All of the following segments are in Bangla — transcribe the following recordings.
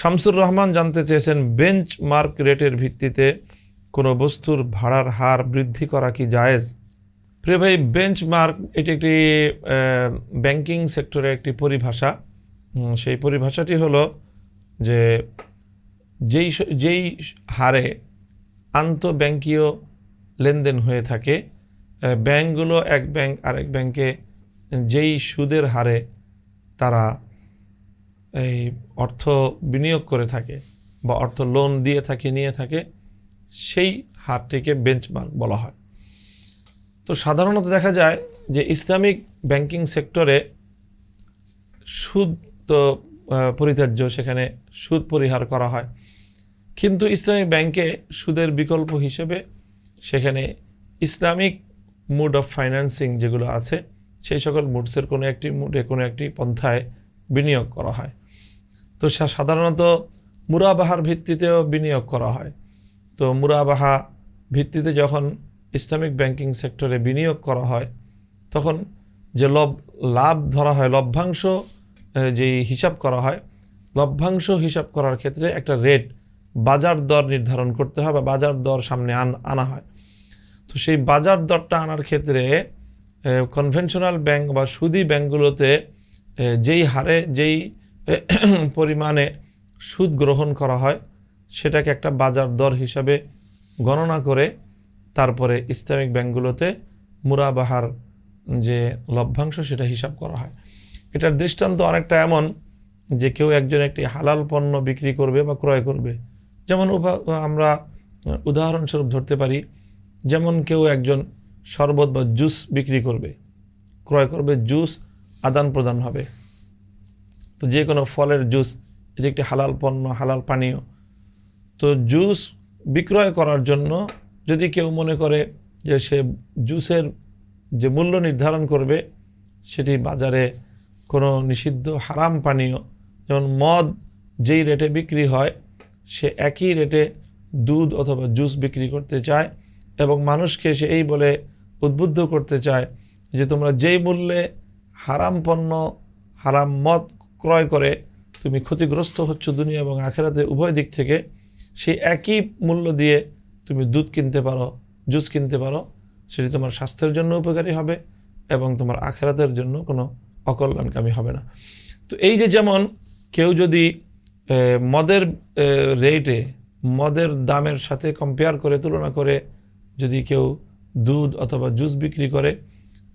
শামসুর রহমান জানতে চেয়েছেন বেঞ্চ মার্ক রেটের ভিত্তিতে কোনো বস্তুর ভাড়ার হার বৃদ্ধি করা কি জায়েজ? প্রিয় ভাই বেঞ্চ মার্ক এটি একটি ব্যাংকিং সেক্টরের একটি পরিভাষা। সেই পরিভাষাটি হলো যে যেই যেই হারে আন্তঃব্যাংকীয় লেনদেন হয়ে থাকে ব্যাংকগুলো এক ব্যাংক, আরেক ব্যাংকে যেই সুদের হারে তারা এই অর্থ বিনিয়োগ করে থাকে বা অর্থ লোন দিয়ে থাকে, নিয়ে থাকে, সেই হারটিকে বেঞ্চমার্ক বলা হয়। তো সাধারণত দেখা যায় যে ইসলামিক ব্যাংকিং সেক্টরে সুদ তো পরিত্যাজ্য, সেখানে সুদ পরিহার করা হয়। কিন্তু ইসলামিক ব্যাংকে সুদের বিকল্প হিসেবে সেখানে ইসলামিক মুড অফ ফাইন্যান্সিং যেগুলো আছে, সেই সকল মুডসের কোনো একটি মুডে কোনো একটি পন্থায় বিনিয়োগ করা হয়। তো সাধারণত মুরাবাহার ভিত্তিতেও বিনিয়োগ করা হয়। তো মুরাবাহা ভিত্তিতে যখন ইসলামিক ব্যাংকিং সেক্টরে বিনিয়োগ করা হয়, তখন যে লব, লাভ ধরা হয়, লভ্যাংশ যেই হিসাব করা হয়, লভ্যাংশ হিসাব করার ক্ষেত্রে একটা রেট বাজার দর নির্ধারণ করতে হয় বা বাজার দর সামনে আন, আনা হয়। তো সেই বাজার দরটা আনার ক্ষেত্রে কনভেনশনাল ব্যাংক বা সুদী ব্যাংকগুলোতে যেই হারে, যেই পরিমাণে সুদ গ্রহণ করা হয়, সেটাকে একটা বাজার দর হিসাবে গণনা করে তারপরে ইসলামিক ব্যাংকগুলোতে মুরাবাহার যে লভ্যাংশ সেটা হিসাব করা হয়। এটার দৃষ্টান্ত অনেকটা এমন যে কেউ একজন একটি হালাল পণ্য বিক্রি করবে বা ক্রয় করবে। যেমন আমরা উদাহরণস্বরূপ ধরতে পারি, যেমন কেউ একজন শরবত বা জুস বিক্রি করবে, ক্রয় করবে, জুস আদান প্রদান হবে। তো যে কোনো ফলের জুস, এটি একটি হালাল পণ্য, হালাল পানীয়। তো জুস বিক্রয় করার জন্য যদি কেউ মনে করে যে সে জুসের যে মূল্য নির্ধারণ করবে, সেটি বাজারে কোনো নিষিদ্ধ হারাম পানীয়, যেমন মদ যেই রেটে বিক্রি হয়, সে একই রেটে দুধ অথবা জুস বিক্রি করতে চায় এবং মানুষকে সে এই বলে উদ্বুদ্ধ করতে চায় যে তোমরা যেই মূল্যে হারাম পণ্য, হারাম মদ ক্রয় করে তুমি ক্ষতিগ্রস্ত হচ্ছ দুনিয়া এবং আখেরাতে উভয় দিক থেকে, সেই একই মূল্য দিয়ে তুমি দুধ কিনতে পারো, জুস কিনতে পারো, সেটি তোমার স্বাস্থ্যের জন্য উপকারী হবে এবং তোমার আখেরাতের জন্য কোনো অকল্যাণকামী হবে না। তো এই যে যেমন কেউ যদি মদের রেটে মদের দামের সাথে কম্পেয়ার করে, তুলনা করে যদি কেউ দুধ অথবা জুস বিক্রি করে,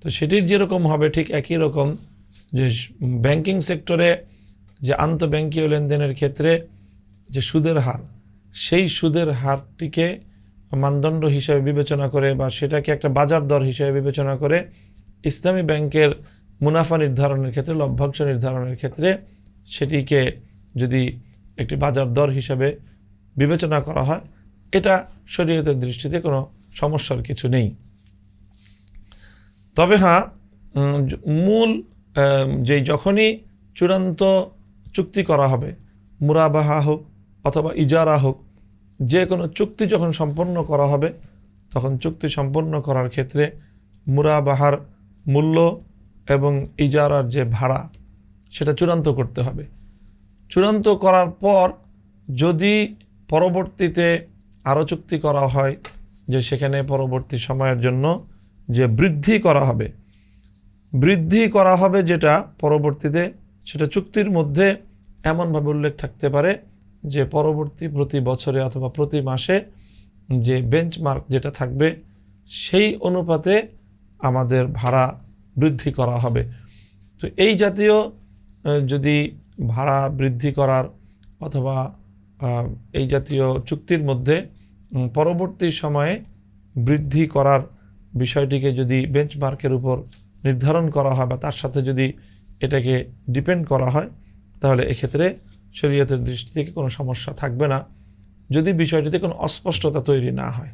তো সেটির যেরকম হবে ঠিক একই রকম যে ব্যাংকিং সেক্টরে যে আন্তঃব্যাংকীয় লেনদেনের ক্ষেত্রে যে সুদের হার, সেই সুদের হারটিকে মানদণ্ড হিসেবে বিবেচনা করে বা সেটাকে একটা বাজার দর হিসেবে বিবেচনা করে ইসলামী ব্যাংকের মুনাফা নির্ধারণের ক্ষেত্রে, লভ্যাংশ নির্ধারণের ক্ষেত্রে সেটিকে যদি একটি বাজার দর হিসাবে বিবেচনা করা হয়, এটা শরীয়তের দৃষ্টিতে কোনো সমস্যার কিছু নেই। তবে হ্যাঁ মূল যে যখনই চূড়ান্ত চুক্তি করা হবে, মুরাবাহা হোক অথবা ইজারা হোক, যে কোনো চুক্তি যখন সম্পন্ন করা হবে, তখন চুক্তি সম্পন্ন করার ক্ষেত্রে মুরাবাহার মূল্য এবং ইজারার যে ভাড়া, সেটা চূড়ান্ত করতে হবে। চূড়ান্ত করার পর যদি পরবর্তীতে আরও চুক্তি করা হয়, যে সেখানে পরবর্তী সময়ের জন্য যে বৃদ্ধি করা হবে বৃদ্ধি করা হবে যেটা পরবর্তীতে, সেটা চুক্তির মধ্যে এমনভাবে উল্লেখ থাকতে পারে যে পরবর্তী প্রতি বছরে অথবা প্রতি মাসে যে বেঞ্চমার্ক যেটা থাকবে, সেই অনুপাতে আমাদের ভাড়া বৃদ্ধি করা হবে। তো এই জাতীয় যদি ভাড়া বৃদ্ধি করার অথবা এই জাতীয় চুক্তির মধ্যে পরবর্তী সময়ে বৃদ্ধি করার বিষয়টিকে যদি বেঞ্চমার্কের উপর নির্ধারণ করা হয় বা তার সাথে যদি এটাকে ডিপেন্ড করা হয়, তাহলে এক্ষেত্রে শরীয়তের দৃষ্টি থেকে কোনো সমস্যা থাকবে না, যদি বিষয়টিতে কোনো অস্পষ্টতা তৈরি না হয়।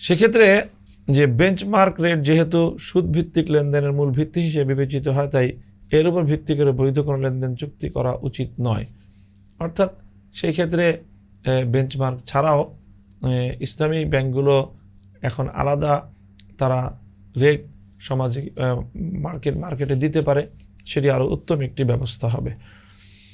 সেক্ষেত্রে যে বেঞ্চমার্ক রেট যেহেতু সুদভিত্তিক লেনদেনের মূল ভিত্তি হিসেবে বিবেচিত হয়, তাই এর উপর ভিত্তি করে বৈধ কোনো লেনদেন চুক্তি করা উচিত নয়। অর্থাৎ সেই ক্ষেত্রে বেঞ্চমার্ক ছাড়াও ইসলামী ব্যাংকগুলো এখন আলাদা তারা রেট সমাজে মার্কেট মার্কেটে দিতে পারে সেটি আরও উত্তম একটি ব্যবস্থা হবে।